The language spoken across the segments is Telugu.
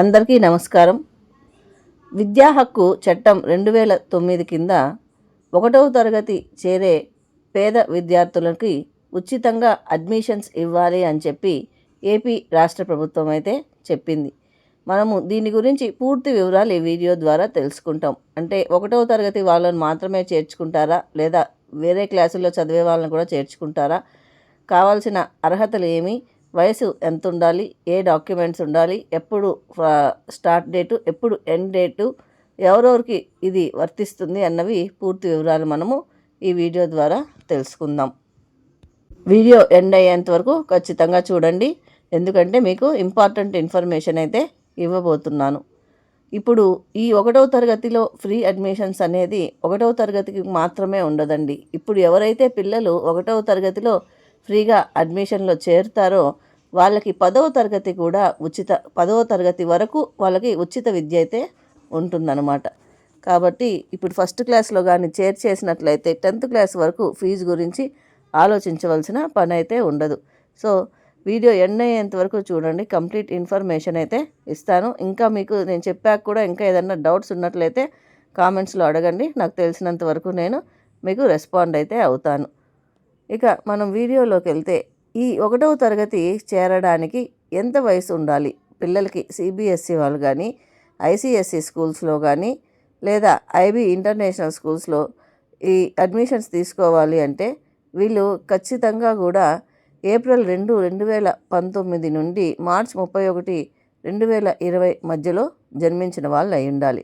అందరికీ నమస్కారం. విద్యా హక్కు చట్టం రెండు వేల తొమ్మిది కింద ఒకటవ తరగతి చేరే పేద విద్యార్థులకి ఉచితంగా అడ్మిషన్స్ ఇవ్వాలి అని చెప్పి ఏపీ రాష్ట్ర ప్రభుత్వం అయితే చెప్పింది. మనము దీని గురించి పూర్తి వివరాలు ఈ వీడియో ద్వారా తెలుసుకుంటాం. అంటే ఒకటవ తరగతి వాళ్ళని మాత్రమే చేర్చుకుంటారా? లేదా వేరే క్లాసుల్లో చదివే వాళ్ళని కూడా చేర్చుకుంటారా? కావాల్సిన అర్హతలు ఏమి? వయసు ఎంత ఉండాలి ఏ డాక్యుమెంట్స్ ఉండాలి? ఎప్పుడు స్టార్ట్ డేటు? ఎప్పుడు ఎండ్ డేటు? ఎవరెవరికి ఇది వర్తిస్తుంది అన్నవి పూర్తి వివరాలు మనము ఈ వీడియో ద్వారా తెలుసుకుందాం. వీడియో ఎండ్ అయ్యేంత వరకు ఖచ్చితంగా చూడండి. ఎందుకంటే మీకు ఇంపార్టెంట్ ఇన్ఫర్మేషన్ అయితే ఇవ్వబోతున్నాను. ఇప్పుడు ఈ ఒకటవ తరగతిలో ఫ్రీ అడ్మిషన్స్ అనేది ఒకటవ తరగతికి మాత్రమే ఉండదండి. ఇప్పుడు ఎవరైతే పిల్లలు ఒకటవ తరగతిలో ఫ్రీగా అడ్మిషన్లో చేరుతారో వాళ్ళకి పదవ తరగతి కూడా ఉచిత పదవ తరగతి వరకు వాళ్ళకి ఉచిత విద్య అయితే ఉంటుందన్నమాట. కాబట్టి ఇప్పుడు ఫస్ట్ క్లాస్లో కానీ చేర్చేసినట్లయితే టెన్త్ క్లాస్ వరకు ఫీజు గురించి ఆలోచించవలసిన పని అయితే ఉండదు. సో వీడియో ఎండ్ అయ్యేంత వరకు చూడండి కంప్లీట్ ఇన్ఫర్మేషన్ అయితే ఇస్తాను. ఇంకా మీకు నేను చెప్పాక కూడా ఇంకా ఏదైనా డౌట్స్ ఉన్నట్లయితే కామెంట్స్లో అడగండి. నాకు తెలిసినంత వరకు నేను మీకు రెస్పాండ్ అయితే అవుతాను. ఇక మనం వీడియోలోకి వెళ్తే ఈ ఒకటవ తరగతి చేరడానికి ఎంత వయసు ఉండాలి? పిల్లలకి సిబిఎస్సి వాళ్ళు కానీ ఐసిఎస్సి స్కూల్స్లో కానీ లేదా ఐబీ ఇంటర్నేషనల్ స్కూల్స్లో ఈ అడ్మిషన్స్ తీసుకోవాలి అంటే వీళ్ళు ఖచ్చితంగా కూడా ఏప్రిల్ రెండు రెండు వేల పంతొమ్మిది నుండి మార్చ్ ముప్పై ఒకటి రెండు వేల ఇరవై మధ్యలో జన్మించిన వాళ్ళు అయి ఉండాలి.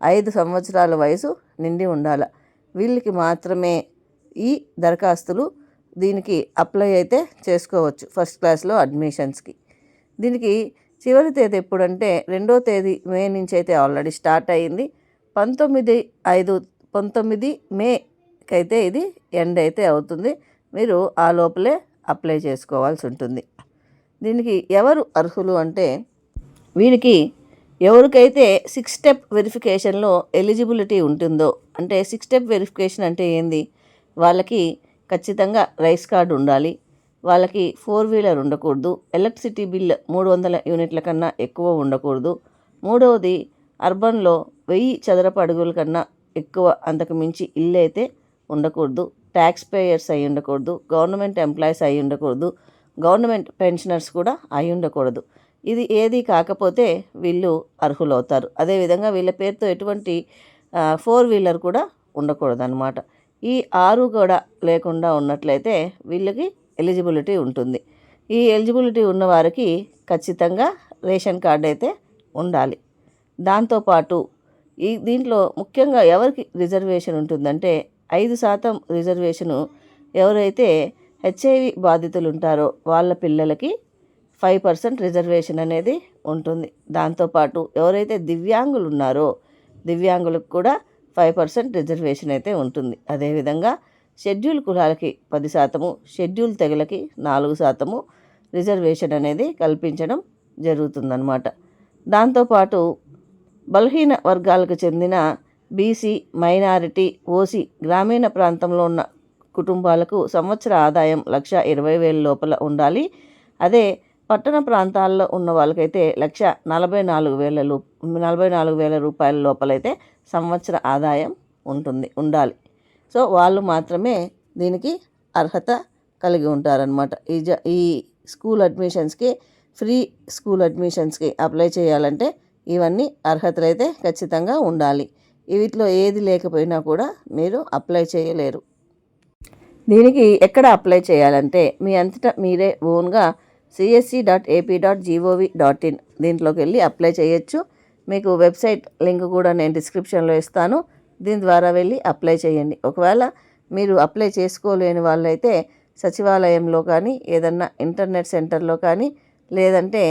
ఐదు సంవత్సరాల వయసు నిండి ఉండాలి. వీళ్ళకి మాత్రమే ఈ దరఖాస్తులు దీనికి అప్లై అయితే చేసుకోవచ్చు ఫస్ట్ క్లాస్లో అడ్మిషన్స్కి. దీనికి చివరి తేదీ ఎప్పుడంటే రెండో తేదీ మే నుంచి అయితే ఆల్రెడీ స్టార్ట్ అయ్యింది పంతొమ్మిది ఐదు పంతొమ్మిది మేకి అయితే ఇది ఎండ్ అయితే అవుతుంది. మీరు ఆ లోపలే అప్లై చేసుకోవాల్సి ఉంటుంది. దీనికి ఎవరు అర్హులు అంటే వీరికి ఎవరికైతే సిక్స్ స్టెప్ వెరిఫికేషన్లో ఎలిజిబిలిటీ ఉంటుందో అంటే సిక్స్ స్టెప్ వెరిఫికేషన్ అంటే ఏంది? వాళ్ళకి ఖచ్చితంగా రైస్ కార్డు ఉండాలి. వాళ్ళకి ఫోర్ వీలర్ ఉండకూడదు. ఎలక్ట్రిసిటీ బిల్ మూడు వందల యూనిట్ల కన్నా ఎక్కువ ఉండకూడదు. మూడవది అర్బన్లో వెయ్యి చదరపు అడుగుల కన్నా ఎక్కువ అంతకు మించి ఇల్లు అయితే ఉండకూడదు. ట్యాక్స్ పేయర్స్ అయి ఉండకూడదు. గవర్నమెంట్ ఎంప్లాయీస్ అయి ఉండకూడదు. గవర్నమెంట్ పెన్షనర్స్ కూడా అయి ఉండకూడదు. ఇది ఏది కాకపోతే వీళ్ళు అర్హులవుతారు. అదేవిధంగా వీళ్ళ పేరుతో ఎటువంటి ఫోర్ వీలర్ కూడా ఉండకూడదు అనమాట ఈ ఆరు కూడా లేకుండా ఉన్నట్లయితే వీళ్ళకి ఎలిజిబిలిటీ ఉంటుంది. ఈ ఎలిజిబిలిటీ ఉన్నవారికి ఖచ్చితంగా రేషన్ కార్డు అయితే ఉండాలి. దాంతోపాటు ఈ దీంట్లో ముఖ్యంగా ఎవరికి రిజర్వేషన్ ఉంటుందంటే ఐదు శాతం రిజర్వేషను ఎవరైతే హెచ్ఐవి బాధితులు ఉంటారో వాళ్ళ పిల్లలకి ఫైవ్ పర్సెంట్ రిజర్వేషన్ అనేది ఉంటుంది. దాంతోపాటు ఎవరైతే దివ్యాంగులు ఉన్నారో దివ్యాంగులకు కూడా ఫైవ్ పర్సెంట్ రిజర్వేషన్ అయితే ఉంటుంది. అదేవిధంగా షెడ్యూల్ కులాలకి పది శాతము షెడ్యూల్ తెగలకి నాలుగు శాతము రిజర్వేషన్ అనేది కల్పించడం జరుగుతుందన్నమాట. దాంతోపాటు బలహీన వర్గాలకు చెందిన బీసీ మైనారిటీ ఓసీ గ్రామీణ ప్రాంతంలో ఉన్న కుటుంబాలకు సంవత్సర ఆదాయం లక్ష ఇరవై వేల లోపల ఉండాలి. అదే పట్టణ ప్రాంతాల్లో ఉన్న వాళ్ళకైతే లక్ష నలభై నాలుగు వేల రూ నలభై నాలుగు వేల రూపాయల లోపలైతే సంవత్సర ఆదాయం ఉంటుంది ఉండాలి. సో వాళ్ళు మాత్రమే దీనికి అర్హత కలిగి ఉంటారనమాట ఈ జ ఈ స్కూల్ అడ్మిషన్స్కి ఫ్రీ స్కూల్ అడ్మిషన్స్కి అప్లై చేయాలంటే ఇవన్నీ అర్హతలు అయితే ఖచ్చితంగా ఉండాలి. వీటిలో ఏది లేకపోయినా కూడా మీరు అప్లై చేయలేరు. దీనికి ఎక్కడ అప్లై చేయాలంటే మీ అంతటా మీరే ఓన్గా CSC dot AP dot GOV dot in దీంట్లోకి వెళ్ళి అప్లై చేయొచ్చు. మీకు వెబ్సైట్ లింక్ కూడా నేను డిస్క్రిప్షన్లో ఇస్తాను. దీని ద్వారా వెళ్ళి అప్లై చేయండి. ఒకవేళ మీరు అప్లై చేసుకోలేని వాళ్ళైతే సచివాలయంలో కానీ ఏదన్నా ఇంటర్నెట్ సెంటర్లో కానీ లేదంటే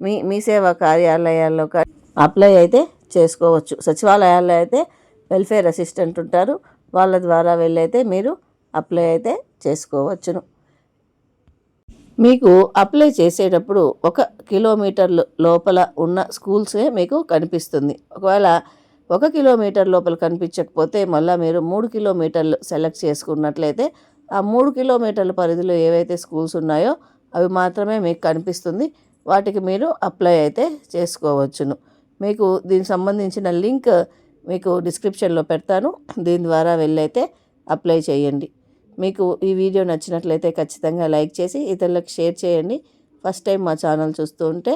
మీ మీ సేవా కార్యాలయాల్లో కానీ అప్లై అయితే చేసుకోవచ్చు. సచివాలయాల్లో అయితే వెల్ఫేర్ అసిస్టెంట్ ఉంటారు. వాళ్ళ ద్వారా వెళ్ళైతే మీరు అప్లై అయితే చేసుకోవచ్చును. మీకు అప్లై చేసేటప్పుడు ఒక కిలోమీటర్లు లోపల ఉన్న స్కూల్సే మీకు కనిపిస్తుంది. ఒకవేళ ఒక కిలోమీటర్ లోపల కనిపించకపోతే మళ్ళీ మీరు మూడు కిలోమీటర్లు సెలెక్ట్ చేసుకున్నట్లయితే ఆ మూడు కిలోమీటర్ల పరిధిలో ఏవైతే స్కూల్స్ ఉన్నాయో అవి మాత్రమే మీకు కనిపిస్తుంది. వాటికి మీరు అప్లై అయితే చేసుకోవచ్చును. మీకు దీనికి సంబంధించిన లింక్ మీకు డిస్క్రిప్షన్లో పెడతాను. దీని ద్వారా వెళ్ళైతే అప్లై చేయండి. మీకు ఈ వీడియో నచ్చినట్లయితే ఖచ్చితంగా లైక్ చేసి ఇతరులకు షేర్ చేయండి. ఫస్ట్ టైం మా ఛానల్ చూస్తూ ఉంటే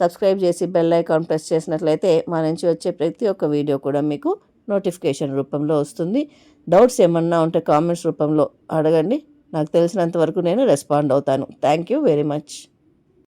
సబ్స్క్రైబ్ చేసి బెల్ ఐకాన్ ప్రెస్ చేసినట్లయితే మా నుంచి వచ్చే ప్రతి ఒక్క వీడియో కూడా మీకు నోటిఫికేషన్ రూపంలో వస్తుంది. డౌట్స్ ఏమన్నా ఉంటే కామెంట్స్ రూపంలో అడగండి. నాకు తెలిసినంత వరకు నేను రెస్పాండ్ అవుతాను. Thank you very much.